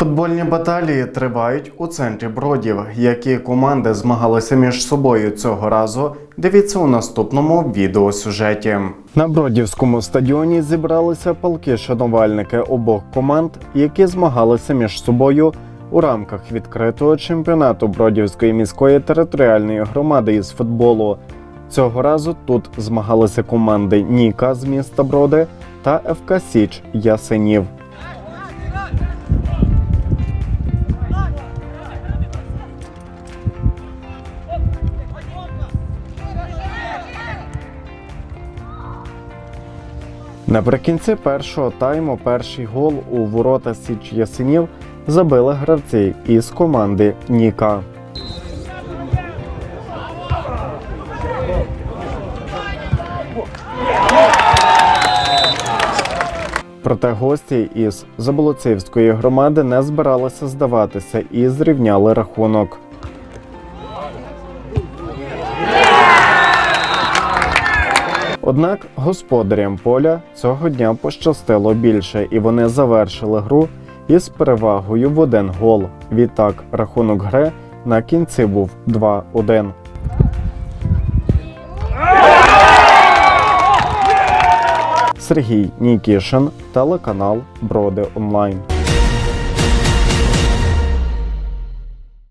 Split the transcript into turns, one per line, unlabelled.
Футбольні баталії тривають у центрі бродів. Які команди змагалися між собою цього разу? Дивіться у наступному відеосюжеті. На бродівському стадіоні зібралися палки шанувальники обох команд, які змагалися між собою у рамках відкритого чемпіонату Бродівської міської територіальної громади із футболу. Цього разу тут змагалися команди Ніка з міста Броди та ФК Січ Ясенів. Наприкінці першого тайму перший гол у ворота Січ Ясенів забили гравці із команди Ніка. Проте гості із Заболоцівської громади не збиралися здаватися і зрівняли рахунок. Однак господарям поля цього дня пощастило більше, і вони завершили гру із перевагою в один гол. Відтак рахунок гри на кінці був 2-1. Сергій Нікішин, телеканал Броди Онлайн.